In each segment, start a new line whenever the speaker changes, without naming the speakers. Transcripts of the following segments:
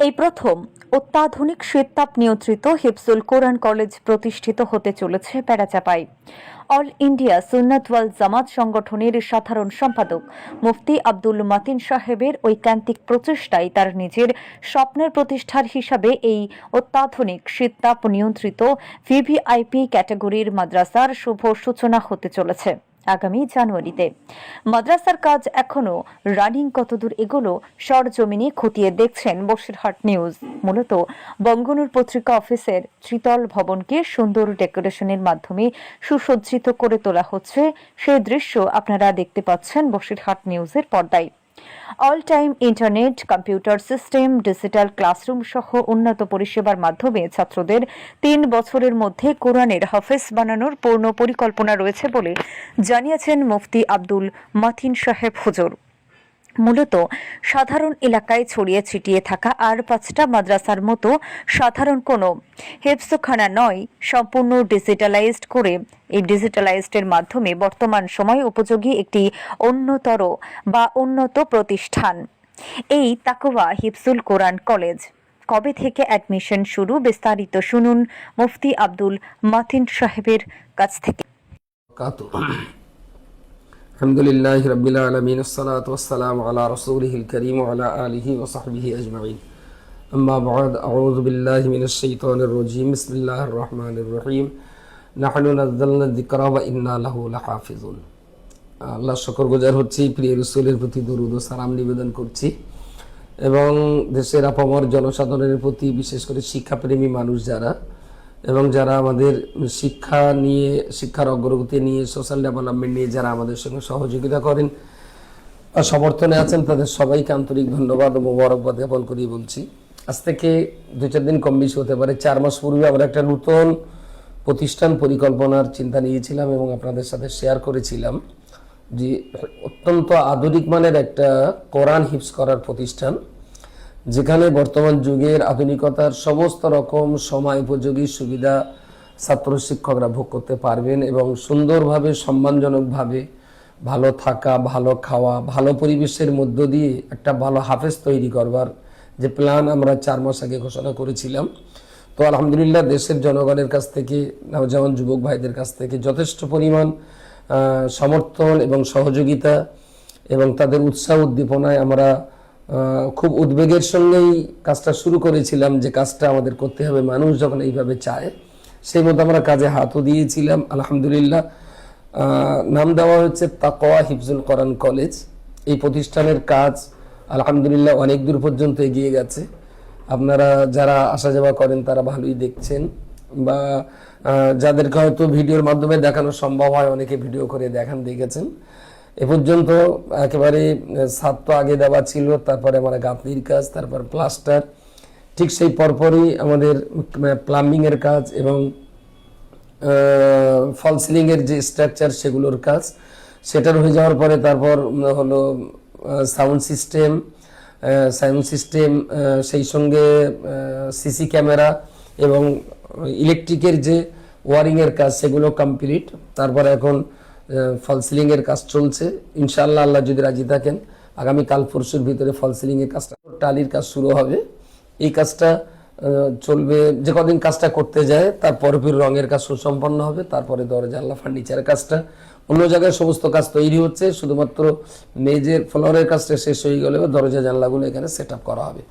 এই প্রথম অত্যাধুনিক শীততাপ নিয়ন্ত্রিত হিফজুল কোরআন কলেজ প্রতিষ্ঠিত হতে চলেছে প্যারাচাপাই। অল ইন্ডিয়া সুন্নাত ওয়াল জামাত সংগঠনের সাধারণ সম্পাদক মুফতি আব্দুল মাতিন সাহেবের ঐকান্তিক প্রচেষ্টায় তার নিজের স্বপ্নের প্রতিষ্ঠার হিসাবে এই অত্যাধুনিক শীততাপ নিয়ন্ত্রিত ভিভিআইপি ক্যাটাগরির মাদ্রাসার শুভ সূচনা হতে চলেছে। আগামী জানুয়ারিতে। মাদ্রাসার কাজ এখনও রানিং কতদূর এগুলো, সরজমিনে খতিয়ে দেখছেন বসিরহাট নিউজ মূলত বঙ্গনুর পত্রিকা অফিসের ত্রিতল ভবনকে সুন্দর ডেকোরেশনের মাধ্যমে সুসজ্জিত করে তোলা হচ্ছে। সেই দৃশ্য আপনারা দেখতে পাচ্ছেন বসিরহাট নিউজের পর্দায়। All time internet computer system digital classroom সহ উন্নত পরিষেবার মাধ্যমে ছাত্রদের তিন বছরের মধ্যে কোরআনের হাফেজ বানানোর পূর্ণ পরিকল্পনা রয়েছে বলে জানিয়েছেন মুফতি আব্দুল মাথিন সাহেব হুজুর। মূলত সাধারণ এলাকায় ছড়িয়ে ছিটিয়ে থাকা আর পাঁচটা মাদ্রাসার মতো সাধারণ কোনো হেফসোখানা নয়, সম্পূর্ণ ডিজিটালাইজড করে এই ডিজিটালাইজডের মাধ্যমে বর্তমান সময় উপযোগী একটি অন্যতর বা উন্নত প্রতিষ্ঠান। এই তাকওয়া হিফজুল কোরআন কলেজ। কবে থেকে অ্যাডমিশন শুরু বিস্তারিত শুনুন মুফতি আব্দুল মাথিন সাহেবের কাছ থেকে।
وبركاته الحمد لله رب العالمين الصلاة والسلام على رسوله الكريم وعلى آله وصحبه أجمعين أما بعد أعوذ بالله من الشيطان الرجيم بسم الله الرحمن الرحيم نحن نزلنا الذكر وإنا له لحافظون আল্লাহ শকর গুজার হচ্ছি প্রিয় রসুলের প্রতি দরুদ ও সালাম নিবেদন করছি এবং দেশের আপামর জনসাধারণের প্রতি বিশেষ করে শিক্ষাপ্রেমী মানুষ যারা এবং যারা আমাদের শিক্ষা নিয়ে, শিক্ষার অগ্রগতি নিয়ে সোশ্যাল ডেভেলপমেন্ট নিয়ে যারা আমাদের সঙ্গে সহযোগিতা করেন সমর্থনে আছেন, তাদের সবাইকে আন্তরিক ধন্যবাদ ও মোবারকবাদ জ্ঞাপন করি বলছি। আজ থেকে দু চার দিন কম বেশি হতে পারে, চার মাস পূর্বে আমরা একটা নতুন প্রতিষ্ঠান পরিকল্পনার চিন্তা নিয়েছিলাম এবং আপনাদের সাথে শেয়ার করেছিলাম যে অত্যন্ত আধুনিক মানের একটা কোরআন হিপস করার প্রতিষ্ঠান। যেখানে বর্তমান যুগের আধুনিকতার সমস্ত রকম সময় উপযোগী সুবিধা ছাত্র শিক্ষকরা ভোগ করতে পারবেন এবং সুন্দরভাবে, সম্মানজনকভাবে ভালো থাকা, ভালো খাওয়া, ভালো পরিবেশের মধ্য দিয়ে একটা ভালো হাফেজ তৈরি করবার যে প্ল্যান আমরা চার মাস আগে ঘোষণা করেছিলাম। তো আলহামদুলিল্লাহ দেশের জনগণের কাছ থেকে নওজওয়ান যুবক ভাইদের কাছ থেকে যথেষ্ট পরিমাণ সমর্থন এবং সহযোগিতা এবং তাদের উৎসাহ উদ্দীপনায় আমরা খুব উদ্বেগের সঙ্গেই কাজটা শুরু করেছিলাম যে কাজটা আমাদের করতে হবে। মানুষ যখন এইভাবে চায়, সেই মতো আমরা কাজে হাতও দিয়েছিলাম, আলহামদুলিল্লাহ। নাম দেওয়া হচ্ছে তাকওয়া হিফজুল কোরআন কলেজ। এই প্রতিষ্ঠানের কাজ আলহামদুলিল্লাহ অনেক দূর পর্যন্ত এগিয়ে গেছে। আপনারা যারা আসা যাওয়া করেন, তারা ভালোই দেখছেন। বা যাদেরকে হয়তো ভিডিওর মাধ্যমে দেখানো সম্ভব হয়, অনেকে ভিডিও করে দেখান, দেখেছেন। এ পর্যন্ত একেবারে ছাদ তো আগে দেওয়া ছিল, তারপরে আমার গাঁথনির কাজ, তারপর প্লাস্টার, ঠিক সেই পরপরই আমাদের প্লাম্বিংয়ের কাজ এবং ফল সিলিং এর যে স্ট্রাকচার সেগুলোর কাজ, সেটার হয়ে যাওয়ার পরে তারপর হলো সাউন্ড সিস্টেম সাউন্ড সিস্টেম সেই সঙ্গে সিসি ক্যামেরা এবং ইলেকট্রিকের যে ওয়ারিংয়ের কাজ সেগুলো কমপ্লিট, তারপর এখন ফল সিলিং এর কাজ চলছে। ইনশাল্লাহ আল্লাহ যদি রাজি থাকেন, আগামী কাল পরশুর ভিতরে ফল সিলিং এর কাজটা, টালির কাজ শুরু হবে। এই কাজটা চলবে, যে কদিন কাজটা করতে যায় তারপরে ফির রঙের কাজ সুসম্পন্ন হবে, তারপরে দরজা, আল্লাহ ফার্নিচারের কাজটা। অন্য জায়গায় সমস্ত কাজ তৈরি হচ্ছে, শুধুমাত্র মেজের ফ্লোরের কাজটা শেষ হয়ে গেলে দরজা, জানলাগুলো এখানে সেট করা হবে।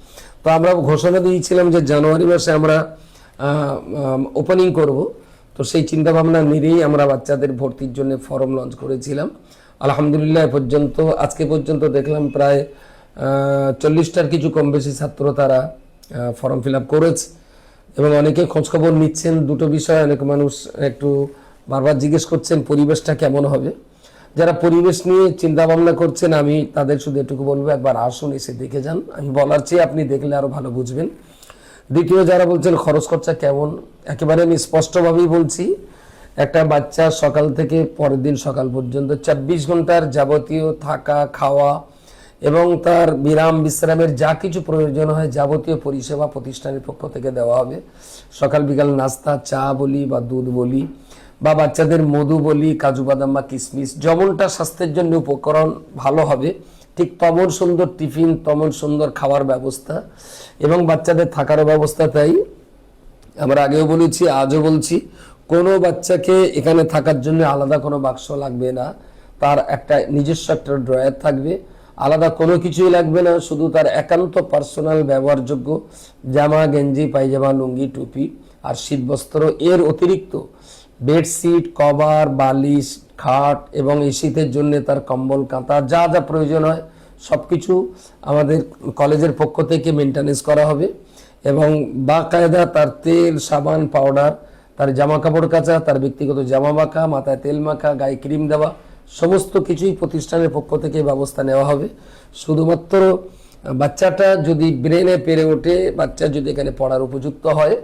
তো আমরা ঘোষণা দিয়েছিলাম যে জানুয়ারি মাসে আমরা ওপেনিং করব। তো সেই চিন্তা ভাবনা নিয়েই আমরা বাচ্চাদের ভর্তির জন্য ফর্ম লঞ্চ করেছিলাম। আলহামদুলিল্লাহ পর্যন্ত, আজকে পর্যন্ত দেখলাম প্রায় চল্লিশটার কিছু কম বেশি ছাত্র তারা ফর্ম ফিল আপ করেছে। এবং অনেকে খোঁজখবর নিচ্ছেন, দুটো বিষয় অনেক মানুষ একটু বারবার জিজ্ঞেস করছেন, পরিবেশটা কেমন হবে? যারা পরিবেশ নিয়ে চিন্তা ভাবনা করছেন, আমি তাদের শুধু এটুকু বলব, একবার আসুন, এসে দেখে যান। আমি বলার চেয়ে আপনি দেখলে আরও ভালো বুঝবেন। দ্বিতীয় যারা বলছেন, খরচ খরচা কেমন? একেবারে আমি স্পষ্টভাবেই বলছি, একটা বাচ্চা সকাল থেকে পরের দিন সকাল পর্যন্ত চব্বিশ ঘণ্টার যাবতীয় থাকা, খাওয়া এবং তার বিরাম, বিশ্রামের যা কিছু প্রয়োজন হয় যাবতীয় পরিষেবা প্রতিষ্ঠানের পক্ষ থেকে দেওয়া হবে। সকাল বিকাল নাস্তা, চা বলি বা দুধ বলি বা বাচ্চাদের মধু বলি, কাজু বাদাম বা কিশমিশ যেমনটা স্বাস্থ্যের জন্য উপকরণ ভালো হবে। ঠিক তমন সুন্দর টিফিন, তমন সুন্দর খাওয়ার ব্যবস্থা এবং বাচ্চাদের থাকারও ব্যবস্থা তাই। আমরা আগেও বলেছি, আজও বলছি, কোনো বাচ্চাকে এখানে থাকার জন্য আলাদা কোনো বাক্স লাগবে না। তার একটা নিজস্ব একটা ড্রয়ার থাকবে। আলাদা কোনো কিছুই লাগবে না, শুধু তার একান্ত পার্সোনাল ব্যবহারযোগ্য জামা, গেঞ্জি, পায়জামা, লুঙ্গি, টুপি আর শীতবস্ত্র। এর অতিরিক্ত বেডশিট, কভার, বালিশ, খাট এবং এই শীতের জন্য তার কম্বল, কাঁথা, যা যা প্রয়োজন হয় সব কিছু আমাদের কলেজের পক্ষ থেকে মেনটেনেন্স করা হবে এবং বাকায়দা তার তেল, সাবান, পাউডার, তার জামা কাপড় কাচা, তার ব্যক্তিগত জামা মাখা, মাথায় তেল মাখা, গায়ে ক্রিম দেওয়া, সমস্ত কিছুই প্রতিষ্ঠানের পক্ষ থেকে ব্যবস্থা নেওয়া হবে। শুধুমাত্র বাচ্চাটা যদি ব্রেনে পেরে ওঠে, বাচ্চা যদি এখানে পড়ার উপযুক্ত হয়,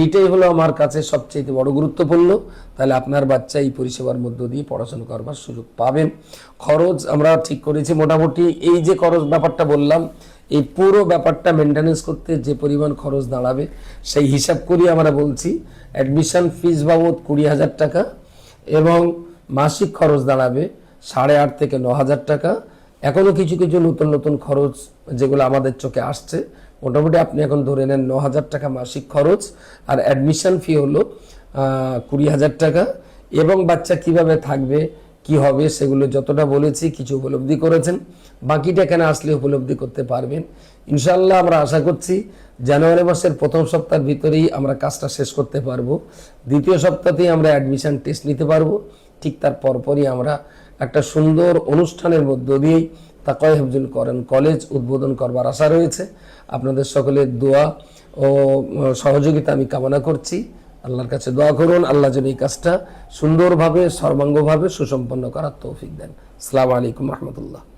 এইটাই হলো আমার কাছে সবচেয়ে বড় গুরুত্বপূর্ণ। তাহলে আপনার বাচ্চা এই পরিষেবার মধ্য দিয়ে পড়াশোনা করবার সুযোগ পাবেন। খরচ আমরা ঠিক করেছি মোটামুটি। এই যে খরচ ব্যাপারটা বললাম, এই পুরো ব্যাপারটা মেনটেনেন্স করতে যে পরিমাণ খরচ দাঁড়াবে, সেই হিসাব করি আমরা বলছি অ্যাডমিশন ফিস বাবদ কুড়ি হাজার টাকা এবং মাসিক খরচ দাঁড়াবে সাড়ে আট থেকে ন হাজার টাকা। এখনও কিছু কিছু নতুন নতুন খরচ যেগুলো আমাদের চোখে আসছে, মোটামুটি আপনি এখন ধরে নেন ন হাজার টাকা মাসিক খরচ, আর অ্যাডমিশন ফি হলো কুড়ি হাজার টাকা, এবং বাচ্চা কীভাবে থাকবে, কি হবে সেগুলো যতটা বলেছি কিছু উপলব্ধি করেছেন, বাকিটা এখানে আসলে উপলব্ধি করতে পারবেন। ইনশাল্লাহ আমরা আশা করছি জানুয়ারি মাসের প্রথম সপ্তাহের ভিতরেই আমরা কাজটা শেষ করতে পারব। দ্বিতীয় সপ্তাহতেই আমরা অ্যাডমিশন টেস্ট নিতে পারব। ঠিক তার পরপরই আমরা একটা সুন্দর অনুষ্ঠানের মধ্য দিয়েই তাকয় হেফজুল করেন। কলেজ উদ্বোধন করবার আশা রয়েছে। আপনাদের সকলের দোয়া ও সহযোগিতা আমি কামনা করছি। আল্লাহর কাছে দোয়া করুন। আল্লাহ যেন এই কাজটা সুন্দরভাবে, সর্বাঙ্গভাবে সুসম্পন্ন করার তৌফিক দেন। আসসালামু আলাইকুম রহমতুল্লাহ।